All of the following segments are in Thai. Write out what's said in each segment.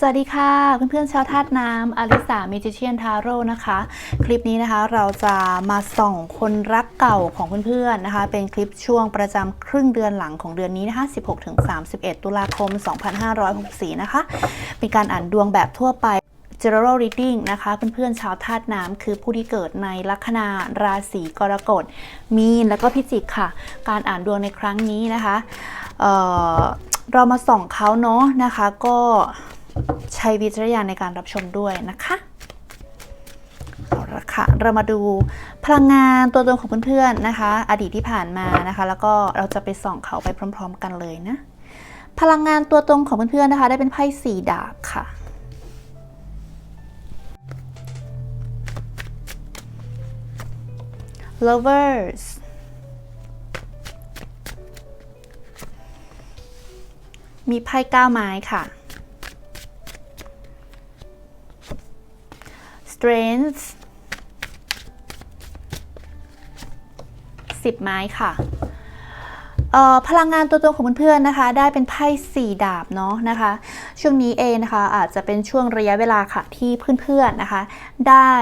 สวัสดีค่ะ เพื่อนๆชาวธาตุน้ำอลิสาเมจิเชียนทาโร่นะคะ คลิปนี้นะคะเราจะมาส่องคนรักเก่าของเพื่อนๆนะคะ เป็นคลิปช่วงประจำครึ่งเดือนหลังของเดือนนี้นะคะ16-31 ตุลาคม 2564 นะคะ เป็นการอ่านดวงแบบทั่วไป general reading นะคะ เพื่อนๆชาวธาตุน้ำคือผู้ที่เกิดในลัคนาราศีกรกฎ มีน แล้วก็พิจิกค่ะ การอ่านดวงในครั้งนี้นะคะเเรามาส่องเขาเนาะนะคะ ก็ ใช้วิจารณญาณในการรับชมด้วยนะคะเอาละค่ะเรามาดูพลังงานตัวตนของเพื่อนๆนะคะ อดีตที่ผ่านมานะคะ แล้วก็เราจะไปส่องเขาไปพร้อม ๆ กันเลยนะ พลังงานตัวตนของเพื่อนๆนะคะ ได้เป็นไพ่สี่ดาบค่ะ lovers มีไพ่ก้าไม้ค่ะ strength สิบไม้ค่ะเอ่อพลังงานตัวตนของเพื่อนๆนะคะ ได้เป็นไพ่สี่ดาบเนาะนะคะ ช่วงนี้เองนะคะอาจจะเป็นช่วงระยะเวลาค่ะที่เพื่อนๆนะคะ ได้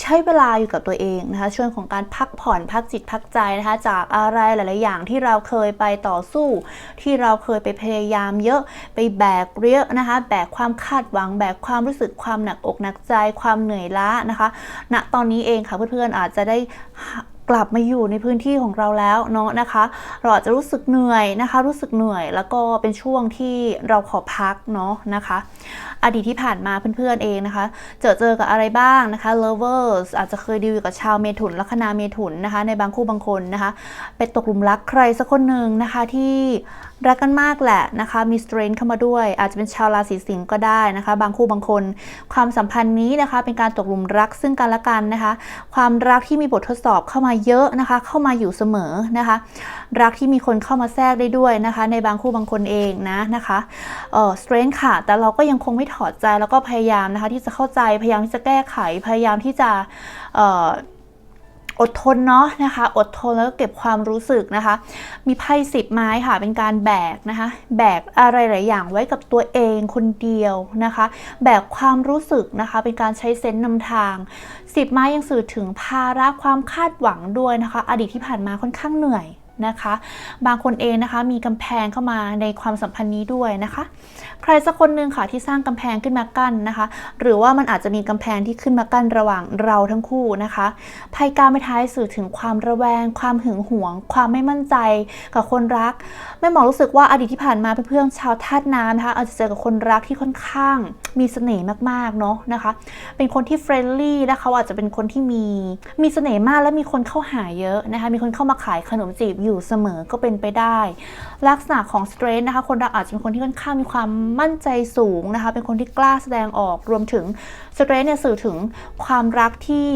ใช้เวลาอยู่กับตัวเองนะคะ ช่วงของการพักผ่อนพักจิตพักใจนะคะ จากอะไรหลาย ๆ อย่างที่เราเคยไปต่อสู้ ที่เราเคยไปพยายามเยอะไปแบกเยอะนะคะ แบกความคาดหวังแบกความรู้สึกความหนักอกหนักใจความเหนื่อยล้านะคะณตอนนี้เองค่ะเพื่อนๆอาจจะได้ กลับมาอยู่ในพื้นที่ของเราแล้วเนาะนะคะ เราอาจจะรู้สึกเหนื่อยนะคะ รู้สึกเหนื่อย แล้วก็เป็นช่วงที่เราขอพักเนาะนะคะ อดีตที่ผ่านมาเพื่อนๆเองนะคะ เจอเจอกับอะไรบ้างนะคะ lovers อาจจะเคยดีลกับชาวเมถุนลัคนาเมถุนนะคะ ในบางคู่บางคนนะคะ ไปตกหลุมรักใครสักคนหนึ่งนะคะที่ รักกันมากแหละนะคะมี strength เข้ามาด้วย อาจจะเป็นชาวราศีสิงห์ก็ได้นะคะ บางคู่บางคน ความสัมพันธ์นี้นะคะเป็นการตกหลุมรักซึ่งกันและกันนะคะ ความรักที่มีบททดสอบเข้ามาเยอะนะคะ เข้ามาอยู่เสมอนะคะ รักที่มีคนเข้ามาแทรกได้ด้วยนะคะ ในบางคู่บางคนเองนะนะคะเออ strength ค่ะ แต่เราก็ยังคงไม่ถอดใจแล้วก็พยายามนะคะที่จะเข้าใจพยายามที่จะแก้ไขพยายามที่จะเออ อดทนเนาะนะคะ อดทนแล้วก็เก็บความรู้สึกนะคะ มีไพ่สิบไม้ค่ะเป็นการแบกนะคะ แบกอะไรหลายอย่างไว้กับตัวเองคนเดียวนะคะ แบกความรู้สึกนะคะ เป็นการใช้เซนต์นำทางสิบไม้ยังสื่อถึงภาระความคาดหวังด้วยนะคะ อดีตที่ผ่านมาค่อนข้างเหนื่อย นะคะ บางคนเองนะคะมีกำแพงเข้ามาในความสัมพันธ์นี้ด้วยนะคะ ใครสักคนหนึ่งค่ะที่สร้างกำแพงขึ้นมากั้นนะคะ หรือว่ามันอาจจะมีกำแพงที่ขึ้นมากั้นระหว่างเราทั้งคู่นะคะไพ่กาไม่ท้ายสื่อถึงความระแวง ความหึงหวง ความไม่มั่นใจกับคนรักแม่หมอรู้สึกว่าอดีตที่ผ่านมาเพื่อนๆชาวธาตุน้ำนะคะอาจจะเจอกับคนรักที่ค่อนข้างมีเสน่ห์มากๆเนาะนะคะ เป็นคนที่เฟรนลี่และเขาอาจจะเป็นคนที่มีมีเสน่ห์มากและมีคนเข้าหาเยอะนะคะ มีคนเข้ามาขายขนมจีบอยู่เสมอก็เป็นไปได้ ลักษณะของสเตรนนะคะ คนรักอาจจะเป็นคนที่ค่อนข้างมีความมั่นใจสูงนะคะ เป็นคนที่กล้าแสดงออกรวมถึงสเตรนเนี่ยสื่อถึงความรักที่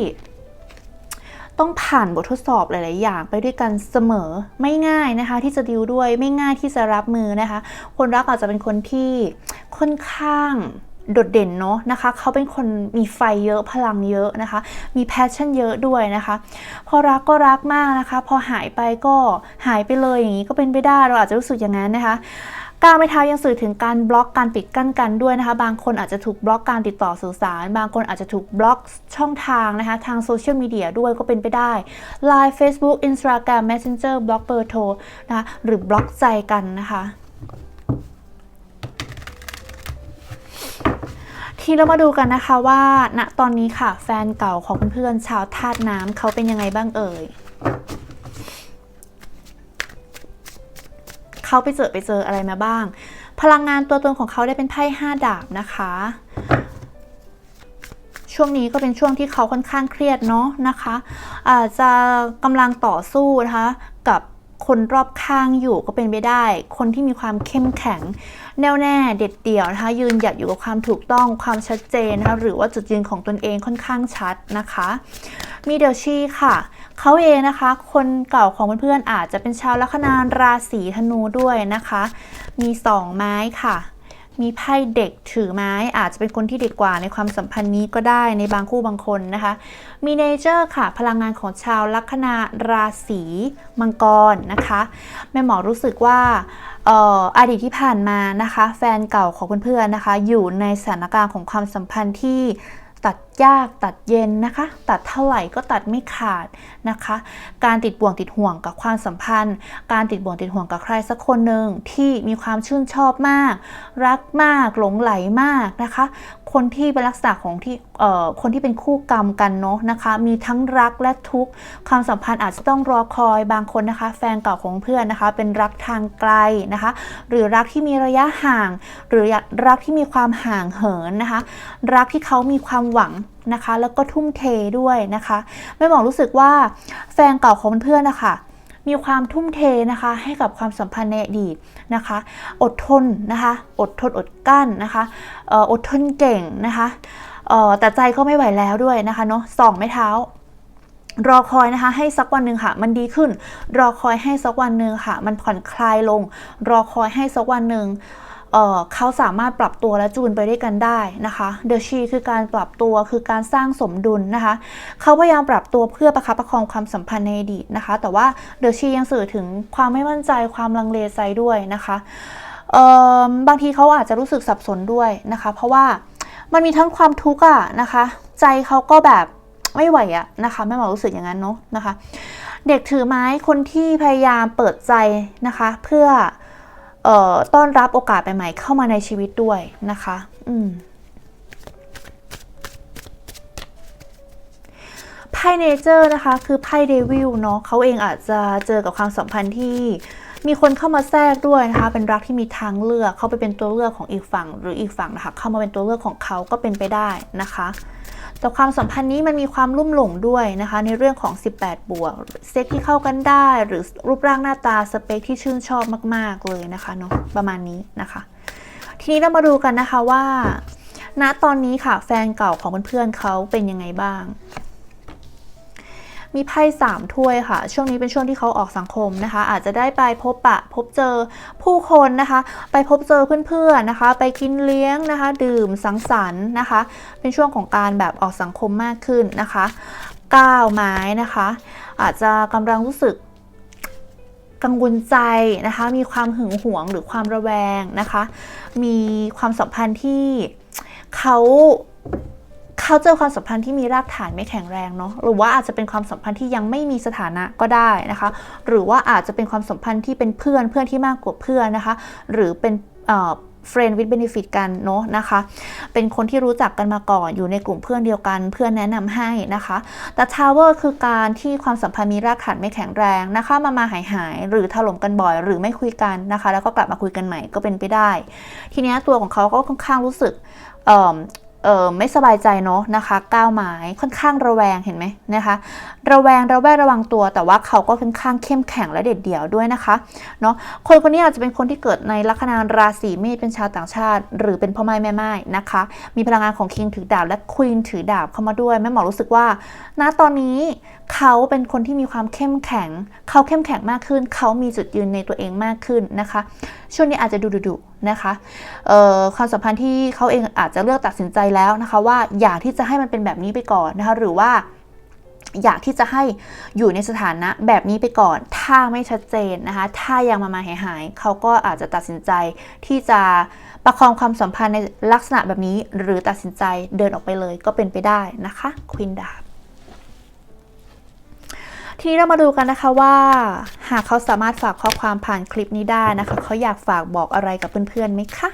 ต้องผ่านบททดสอบหลาย ๆ อย่างไปด้วยกันเสมอไม่ง่ายนะคะ ที่จะดิวด้วยไม่ง่ายที่จะรับมือนะคะ คนรักอาจจะเป็นคนที่ค่อนข้าง โดดเด่นเนาะนะคะ เขาเป็นคนมีไฟเยอะพลังเยอะนะคะ มีแพชชั่นเยอะด้วยนะคะ พอรักก็รักมากนะคะ พอหายไปก็หายไปเลยอย่างนี้ก็เป็นไปได้เราอาจจะรู้สึกอย่างนั้นนะคะการไม้เท้ายังสื่อถึงการบล็อกการปิดกั้นกันด้วยนะคะ บางคนอาจจะถูกบล็อกการติดต่อสื่อสาร บางคนอาจจะถูกบล็อกช่องทางนะคะ ทางโซเชียลมีเดียด้วยก็เป็นไปได้ Line Facebook Instagram Messenger บล็อกเบอร์โทรนะคะหรือบล็อกใจกันนะคะ ทีเรามาดูกันนะคะว่าณตอนนี้ค่ะ แฟนเก่าของเพื่อนๆชาวธาตุน้ำเขาเป็นยังไงบ้างเอ่ยเขาไปเจอไปเจออะไรมาบ้าง พลังงานตัวตนของเขาได้เป็นไพ่ห้าดาบนะคะ ช่วงนี้ก็เป็นช่วงที่เขาค่อนข้างเครียดเนาะนะคะ อาจจะกำลังต่อสู้นะคะกับคนรอบข้างอยู่ก็เป็นไปได้ คนที่มีความเข้มแข็ง แน่วแน่เด็ดเดี่ยวนะคะยืนหยัดอยู่กับความถูกต้องความชัดเจนนะคะหรือว่าจุดยืนของตนเองค่อนข้างชัดนะคะ มีเดลชีค่ะเขาเองนะคะ คนเก่าของเพื่อนๆอาจจะเป็นชาวลัคนาราศีธนูด้วยนะคะ มีสองไม้ค่ะ มีไพ่เด็กถือไม้ อาจจะเป็นคนที่เด็กกว่าในความสัมพันธ์นี้ก็ได้ในบางคู่บางคนนะคะ มีเนเจอร์ค่ะ พลังงานของชาวลัคนาราศีมังกรนะคะแม่หมอรู้สึกว่าอออดีตที่ผ่านมานะคะ แฟนเก่าของเพื่อนๆนะคะ อยู่ในสถานการณ์ของความสัมพันธ์ที่ตัด ยากตัดเย็นนะคะ ตัดเท่าไหร่ก็ตัดไม่ขาดนะคะ การติดบ่วงติดห่วงกับความสัมพันธ์ การติดบ่วงติดห่วงกับใครสักคนหนึ่งที่มีความชื่นชอบมาก รักมากหลงไหลมากนะคะ คนที่เป็นลักษณะของที่เอ่อคนที่เป็นคู่กรรมกันเนาะนะคะ มีทั้งรักและทุกข์ความสัมพันธ์อาจจะต้องรอคอยบางคนนะคะ แฟนเก่าของเพื่อนนะคะ เป็นรักทางไกลนะคะ หรือรักที่มีระยะห่าง หรือรักที่มีความห่างเหินนะคะ รักที่เขามีความหวัง นะคะ แล้วก็ทุ่มเทด้วยนะคะแม่หมอรู้สึกว่าแฟนเก่าของเพื่อนนะคะมีความทุ่มเทนะคะให้กับความสัมพันธ์ในอดีตนะคะ อดทนนะคะ อดทนอดกั้นนะคะอดทนเก่งนะคะแต่ใจก็ไม่ไหวแล้วด้วยนะคะเนาะสองไม้เท้ารอคอยนะคะให้สักวันหนึ่งค่ะ มันดีขึ้น รอคอยให้สักวันหนึ่งค่ะ มันผ่อนคลายลง รอคอยให้สักวันหนึ่ง เขาสามารถปรับตัวและจูนไปด้วยกันได้นะคะเดอะชีคือการปรับตัวคือการสร้างสมดุลนะคะเขาพยายามปรับตัวเพื่อประคับประคองความสัมพันธ์ในอดีตนะคะ แต่ว่าเดอะชียังสื่อถึงความไม่มั่นใจความลังเลใจด้วยนะคะบางทีเขาอาจจะรู้สึกสับสนด้วยนะคะ เพราะว่ามันมีทั้งความทุกข์อะนะคะ ใจเขาก็แบบไม่ไหวอะนะคะแม่หมอรู้สึกอย่างนั้นเนาะนะคะ เด็กถือไม้คนที่พยายามเปิดใจนะคะ เพื่อ ต้อนรับโอกาสใหม่ๆเข้ามาในชีวิตด้วยนะคะ อืมไพ่เนเจอร์นะคะ คือไพ่เดวิลเนาะเขาเองอาจจะเจอกับความสัมพันธ์ที่มีคนเข้ามาแทรกด้วยนะคะ เป็นรักที่มีทางเลือก เข้าไปเป็นตัวเลือกของอีกฝั่ง หรืออีกฝั่งนะคะ เข้ามาเป็นตัวเลือกของเขาก็เป็นไปได้นะคะ แต่ความสัมพันธ์นี้มันมีความลุ่มหลงด้วยนะคะ ในเรื่องของ 18 บวก เซ็กที่เข้ากันได้ หรือรูปร่างหน้าตาสเปคที่ชื่นชอบมาก ๆ เลยนะคะเนาะประมาณนี้นะคะ ทีนี้เรามาดูกันนะคะว่า ณตอนนี้ค่ะแฟนเก่าของเพื่อนๆเขาเป็นยังไงบ้าง มีไพ่สามถ้วยค่ะ ช่วงนี้เป็นช่วงที่เขาออกสังคมนะคะ อาจจะได้ไปพบปะพบเจอผู้คนนะคะ ไปพบเจอเพื่อนๆนะคะ ไปกินเลี้ยงนะคะ ดื่มสังสรรค์นะคะ เป็นช่วงของการแบบออกสังคมมากขึ้นนะคะก้าวไม้นะคะ อาจจะกำลังรู้สึกกังวลใจนะคะ มีความหึงหวงหรือความระแวงนะคะ มีความสัมพันธ์ที่เขา เขาเจอความสัมพันธ์ที่มีรากฐานไม่แข็งแรงเนาะหรือว่าอาจจะเป็นความสัมพันธ์ที่ยังไม่มีสถานะก็ได้นะคะ หรือว่าอาจจะเป็นความสัมพันธ์ที่เป็นเพื่อนเพื่อนที่มากกว่าเพื่อนนะคะ หรือเป็นเอ่อ friend with benefit กันเนาะนะคะ เป็นคนที่รู้จักกันมาก่อนอยู่ในกลุ่มเพื่อนเดียวกัน เพื่อนแนะนำให้นะคะ แต่ tower คือการที่ความสัมพันธ์มีรากฐานไม่แข็งแรงนะคะ มามาหายหายหรือถล่มกันบ่อย หรือไม่คุยกันนะคะ แล้วก็กลับมาคุยกันใหม่ก็เป็นไปได้ ทีนี้ตัวของเขาก็ค่อนข้างรู้สึกเอ่อ เออไม่สบายใจเนาะนะคะก้าวไม้ค่อนข้างระแวงเห็นไหมนะคะ ระแวงระแวดระวังตัว แต่ว่าเขาก็ค่อนข้างเข้มแข็งและเด็ดเดี่ยวด้วยนะคะเนาะคนคนนี้อาจจะเป็นคนที่เกิดในลัคนาราศีเมษเป็นชาวต่างชาติ หรือเป็นพ่อไม้แม่ไม้นะคะ มีพลังงานของคิงถือดาบและควีนถือดาบเข้ามาด้วยแม่หมอรู้สึกว่า ณตอนนี้เขาเป็นคนที่มีความเข้มแข็ง เขาเข้มแข็งมากขึ้น เขามีจุดยืนในตัวเองมากขึ้นนะคะช่วงนี้อาจจะดูดุนะคะความสัมพันธ์ที่เขาเองอาจจะเลือกตัดสินใจแล้วนะคะว่าอยากที่จะให้มันเป็นแบบนี้ไปก่อนนะคะหรือว่าอยากที่จะให้อยู่ในสถานะแบบนี้ไปก่อน ถ้าไม่ชัดเจนนะคะ ถ้ายังมามาหายหายๆเขาก็อาจจะตัดสินใจที่จะประคองความสัมพันธ์ในลักษณะแบบนี้ หรือตัดสินใจเดินออกไปเลยก็เป็นไปได้นะคะควินดาบ ทีนี้เรามาดูกันนะคะว่า หากเขาสามารถฝากข้อความผ่านคลิปนี้ได้นะคะ เขาอยากฝากบอกอะไรกับเพื่อนๆไหมคะ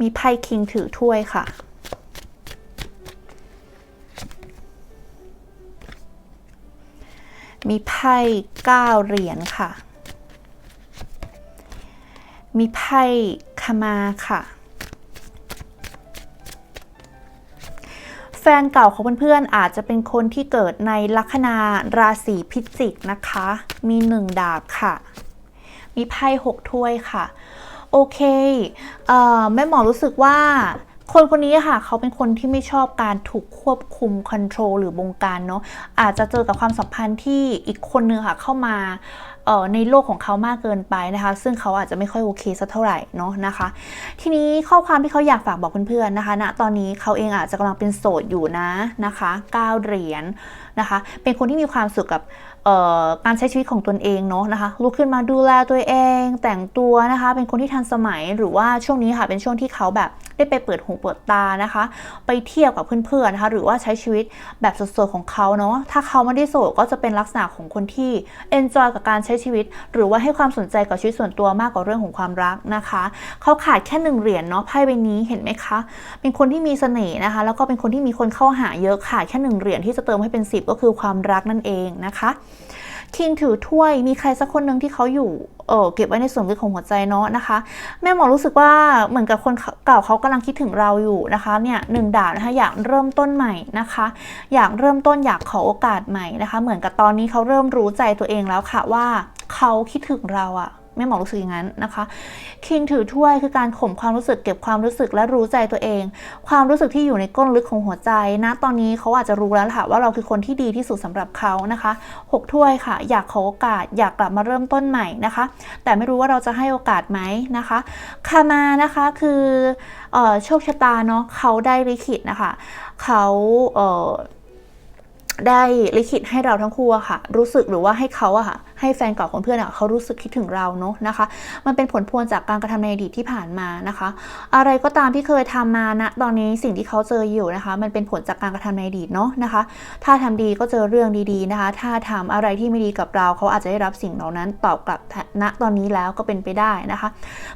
มีไพ่คิงถือถ้วยค่ะ มีไพ่เก้าเหรียญค่ะ มีไพ่คมาค่ะ นเก่าของเพื่อนๆอาจจะเป็นคนที่เกิดในลัคนาราศีพิจิกนะคะ มีหนึ่งดาบค่ะ มีไพ่หกถ้วยค่ะ โอเคเอ่อแม่หมอรู้สึกว่าคนคนนี้ค่ะ เขาเป็นคนที่ไม่ชอบการถูกควบคุมคอนโทรลหรือบงการเนาะอาจจะเจอกับความสัมพันธ์ที่อีกคนนึงค่ะเข้ามา ในโลกของเขามากเกินไปนะคะ ซึ่งเขาอาจจะไม่ค่อยโอเคสักเท่าไหร่เนาะนะคะ ทีนี้ข้อความที่เขาอยากฝากบอกเพื่อนๆนะคะณตอนนี้เขาเองอาจจะกำลังเป็นโสดอยู่นะนะคะ9เหรียญนนะคะ เป็นคนที่มีความสุขกับการใช้ชีวิตของตนเองเนาะนะคะลุกขึ้นมาดูแลตัวเอง แต่งตัวนะคะ เป็นคนที่ทันสมัยหรือว่าช่วงนี้ค่ะเป็นช่วงที่เขาแบบ ได้ไปเปิดหูเปิดตานะคะ ไปเที่ยวกับเพื่อนๆนะคะ หรือว่าใช้ชีวิตแบบสดๆของเขาเนาะถ้าเขาไม่ได้โสดก็จะเป็นลักษณะของคนที่ enjoy กับการใช้ชีวิต หรือว่าให้ความสนใจกับชีวิตส่วนตัวมากกว่าเรื่องของความรักนะคะ เขาขาดแค่หนึ่งเหรียญเนาะไพ่ใบนี้เห็นไหมคะ เป็นคนที่มีเสน่ห์นะคะ แล้วก็เป็นคนที่มีคนเข้าหาเยอะขาดแค่หนึ่งเหรียญที่จะเติมให้เป็น 10 ก็คือความรักนั่นเองนะคะ คิงถือถ้วยมีใครสักคนหนึ่งที่เขาอยู่เออเก็บไว้ในส่วนลึกของหัวใจเนาะนะคะ แม่หมอรู้สึกว่าเหมือนกับคนเก่าเขากำลังคิดถึงเราอยู่นะคะเนี่ยหนึ่งดาบนะคะอยากเริ่มต้นใหม่นะคะ อยากเริ่มต้นอยากขอโอกาสใหม่นะคะ เหมือนกับตอนนี้เขาเริ่มรู้ใจตัวเองแล้วค่ะว่าเขาคิดถึงเราอะ แม่หมอรู้สึกอย่างนั้นนะคะคิงถือถ้วยคือการข่มความรู้สึกเก็บความรู้สึกและรู้ใจตัวเอง ความรู้สึกที่อยู่ในก้นลึกของหัวใจนะตอนนี้เขาอาจจะรู้แล้วค่ะว่าเราคือคนที่ดีที่สุดสำหรับเขานะคะหกถ้วยค่ะ อยากขอโอกาสอยากกลับมาเริ่มต้นใหม่นะคะ แต่ไม่รู้ว่าเราจะให้โอกาสไหมนะคะคามานะคะคือออโชคชะตาเนาะเขาได้ลิขิตนะคะเขาเได้ลิขิตให้เราทั้งคู่อะค่ะ รู้สึกหรือว่าให้เขาอะค่ะให้แฟนเก่าของเพื่อนอะเขารู้สึกคิดถึงเราเนาะนะคะ มันเป็นผลพวงจากการกระทำในอดีตที่ผ่านมานะคะ อะไรก็ตามที่เคยทำมาณตอนนี้สิ่งที่เขาเจออยู่นะคะ มันเป็นผลจากการกระทำในอดีตเนาะนะคะ ถ้าทำดีก็เจอเรื่องดีๆนะคะ ถ้าทำอะไรที่ไม่ดีกับเราเขาอาจจะได้รับสิ่งเหล่านั้นตอบกลับณตอนนี้แล้วก็เป็นไปได้นะคะ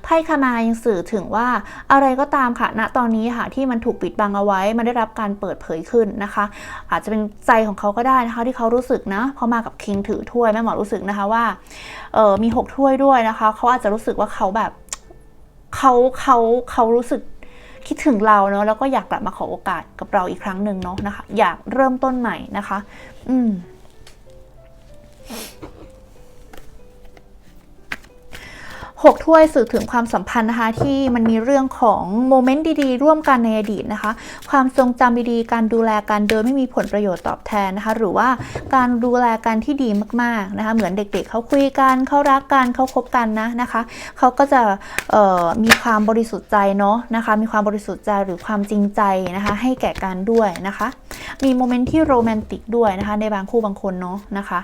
ไพ่คามายังสื่อถึงว่าอะไรก็ตามค่ะณตอนนี้ค่ะที่มันถูกปิดบังเอาไว้ มันได้รับการเปิดเผยขึ้นนะคะ อาจจะเป็นใจของเขาก็ได้นะคะ ที่เขารู้สึกนะพอมากับคิงถือถ้วยแม่หมอรู้สึกนะคะว่าเออมีหกถ้วยด้วยนะคะ เขาอาจจะรู้สึกว่าเขาแบบเขาเขาเขารู้สึกคิดถึงเราเนาะแล้วก็อยากกลับมาขอโอกาสกับเราอีกครั้งหนึ่งเนาะนะคะ อยากเริ่มต้นใหม่นะคะ อืม หกถ้วยสื่อถึงความสัมพันธ์นะคะที่มันมีเรื่องของโมเมนต์ดีๆ ร่วมกันในอดีตนะคะ ความทรงจำดีๆ การดูแลกันโดยไม่มีผลประโยชน์ตอบแทนนะคะ หรือว่าการดูแลกันที่ดีมากๆนะคะเหมือนเด็กๆเขาคุยกันเขารักกันเขาคบกันนะนะคะเขาก็จะมีความบริสุทธิ์ใจเนาะนะคะ มีความบริสุทธิ์ใจหรือความจริงใจนะคะให้แก่กันด้วยนะคะ มีโมเมนต์ที่โรแมนติกด้วยนะคะในบางคู่บางคนเนาะนะคะ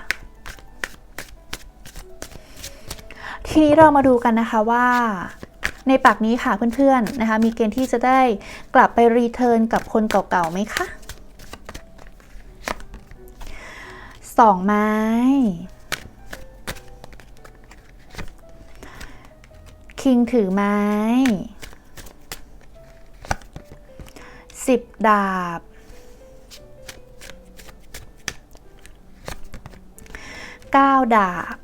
ทีนี้เรามาดูกันนะคะว่าในปากนี้ค่ะเพื่อนๆนะคะ มีเกณฑ์ที่จะได้กลับไปรีเทิร์นกับคนเก่าๆไหมคะสองไม้คิงถือไม้สิบดาบเก้าดาบ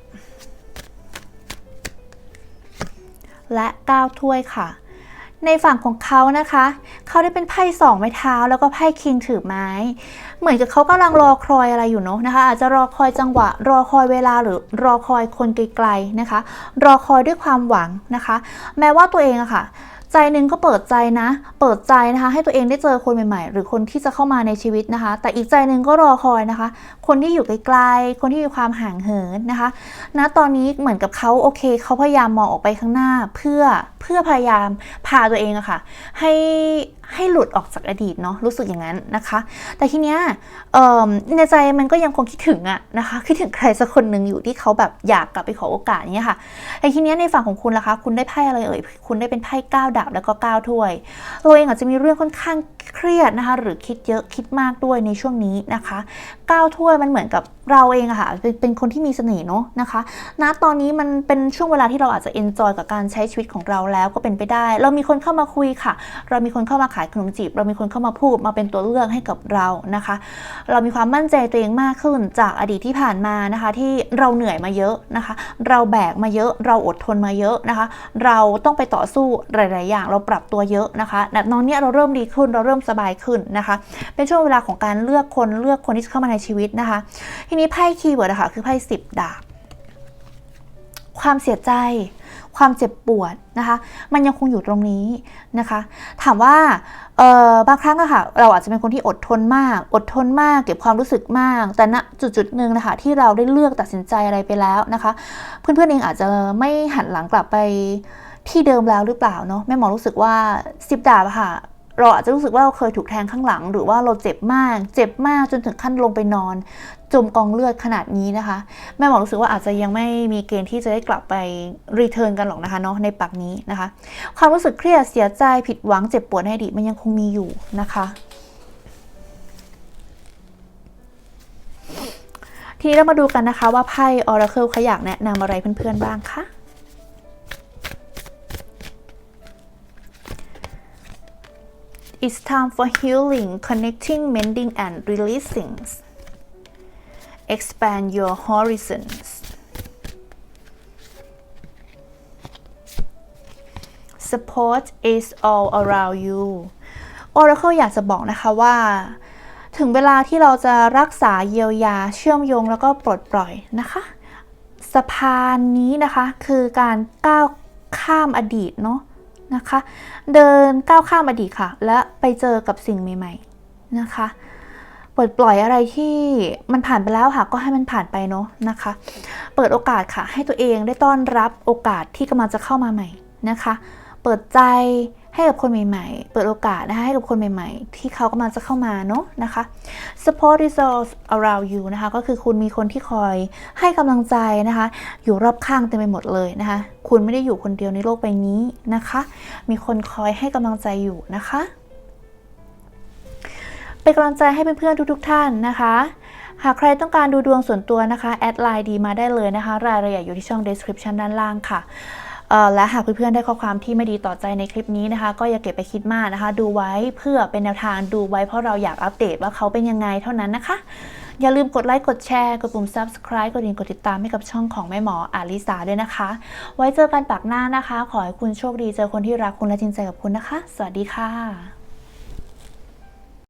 และ 9 ถ้วยค่ะ ในฝั่งของเขานะคะ เขาได้เป็นไพ่สองไม้เท้าแล้วก็ไพ่คิงถือไม้ เหมือนกับเขากำลังรอคอยอะไรอยู่เนาะนะคะ อาจจะรอคอยจังหวะ รอคอยเวลาหรือรอคอยคนไกลๆนะคะ รอคอยด้วยความหวังนะคะ แม้ว่าตัวเองอะค่ะ ใจหนึ่งก็เปิดใจนะ เปิดใจนะคะ ให้ตัวเองได้เจอคนใหม่ๆ หรือคนที่จะเข้ามาในชีวิตนะคะ แต่อีกใจหนึ่งก็รอคอยนะคะ คนที่อยู่ไกลๆ คนที่มีความห่างเหินนะคะณตอนนี้เหมือนกับเขาโอเคเขาพยายามมองออกไปข้างหน้าเพื่อเพื่อพยายามพาตัวเองอะค่ะ ให้ ให้หลุดออกจากอดีตเนาะรู้สึกอย่างนั้นนะคะ แต่ทีเนี้ยในใจมันก็ยังคงคิดถึงอะนะคะคิดถึงใครสักคนหนึ่งอยู่ที่เขาแบบอยากกลับไปขอโอกาสเนี้ยค่ะแต่ทีเนี้ยในฝั่งของคุณล่ะคะคุณได้ไพ่อะไรเอ่ยคุณได้เป็นไพ่ก้าดาบแล้วก็ก้าถ้วยตัวเองอาจจะมีเรื่องค่อนข้างเครียดนะคะ หรือคิดเยอะคิดมากด้วยในช่วงนี้นะคะก้าถ้วยมันเหมือนกับเราเองอะค่ะเป็นเป็นคนที่มีเสน่ห์เนาะนะคะณตอนนี้มันเป็นช่วงเวลาที่เราอาจจะเอนจอยกับการใช้ชีวิตของเราแล้วก็เป็นไปได้ เรามีคนเข้ามาคุยค่ะ เรามีคนเข้ามาขายขนมจีบ เรามีคนเข้ามาพูดมาเป็นตัวเลือกให้กับเรานะคะ เรามีความมั่นใจตัวเองมากขึ้นจากอดีตที่ผ่านมานะคะ ที่เราเหนื่อยมาเยอะนะคะ เราแบกมาเยอะ เราอดทนมาเยอะนะคะ เราต้องไปต่อสู้หลาย ๆ อย่างเราปรับตัวเยอะนะคะแต่ตอนนี้เราเริ่มดีขึ้นเราเริ่มสบายขึ้นนะคะ เป็นช่วงเวลาของการเลือกคนเลือกคนที่จะเข้ามาในชีวิตนะคะ ทีนี้ไพ่คีย์เวิร์ดอะคะคือไพ่สิบดาบความเสียใจ ความเจ็บปวดนะคะ มันยังคงอยู่ตรงนี้นะคะ ถามว่าบางครั้งอะค่ะ เราอาจจะเป็นคนที่อดทนมาก อดทนมาก เก็บความรู้สึกมาก แต่ณจุดจุดหนึ่งนะคะที่เราได้เลือกตัดสินใจอะไรไปแล้วนะคะ เพื่อนๆเองอาจจะไม่หันหลังกลับไปที่เดิมแล้วหรือเปล่าเนาะแม่หมอรู้สึกว่าสิบดาบค่ะ เราอาจจะรู้สึกว่าเราเคยถูกแทงข้างหลัง หรือว่าเราเจ็บมาก เจ็บมากจนถึงขั้นลงไปนอน จมกองเลือดขนาดนี้นะคะ แม่หมอรู้สึกว่าอาจจะยังไม่มีเกณฑ์ที่จะได้กลับไปรีเทิร์นกันหรอกนะคะเนาะในปักนี้นะคะ ความรู้สึกเครียดเสียใจผิดหวังเจ็บปวดในอดีตมันยังคงมีอยู่นะคะทีนี้เรามาดูกันนะคะว่าไพ่ Oracle เขาอยากแนะนำอะไรเพื่อนๆบ้างคะ It's time for healing, connecting, mending, and releasing. Expand your horizons. Support is all around you. Oracle อยากจะบอกนะคะว่า ถึงเวลาที่เราจะรักษาเยียวยาเชื่อมโยงแล้วก็ปลดปล่อยนะคะ สะพานนี้นะคะคือการก้าวข้ามอดีตเนาะ นะคะ เดินก้าวข้ามอดีตค่ะ และไปเจอกับสิ่งใหม่ ๆนะคะปลดปล่อยอะไรที่มันผ่านไปแล้วค่ะก็ให้มันผ่านไปเนาะนะคะ เปิดโอกาสค่ะ ให้ตัวเองได้ต้อนรับโอกาสที่กำลังจะเข้ามาใหม่นะคะ เปิดใจ ให้กับคนใหม่ๆ เปิดโอกาสนะคะให้กับคนใหม่ ๆ ที่เขากำลังจะเข้ามาเนาะนะคะ support is all around you นะคะ ก็คือคุณมีคนที่คอยให้กำลังใจนะคะ อยู่รอบข้างเต็มไปหมดเลยนะคะ คุณไม่ได้อยู่คนเดียวในโลกใบนี้นะคะ มีคนคอยให้กำลังใจอยู่นะคะ เป็นกำลังใจให้เพื่อนๆทุกๆท่านนะคะหากใครต้องการดูดวงส่วนตัวนะคะ แอดไลน์ดีมาได้เลยนะคะ รายละเอียดอยู่ที่ช่อง description ด้านล่างค่ะ และหากเพื่อนๆได้ข้อความที่ไม่ดีต่อใจในคลิปนี้นะคะ ก็อย่าเก็บไปคิดมากนะคะ ดูไว้เพื่อเป็นแนวทางดูไว้เพราะเราอยากอัปเดตว่าเขาเป็นยังไงเท่านั้นนะคะ อย่าลืมกดไลค์กดแชร์กดปุ่ม subscribe กดดิ่งกดติดตามให้กับช่องของแม่หมออาลิสาด้วยนะคะ ไว้เจอกันปากหน้านะคะ ขอให้คุณโชคดีเจอคนที่รักคุณและจริงใจกับคุณนะคะ สวัสดีค่ะ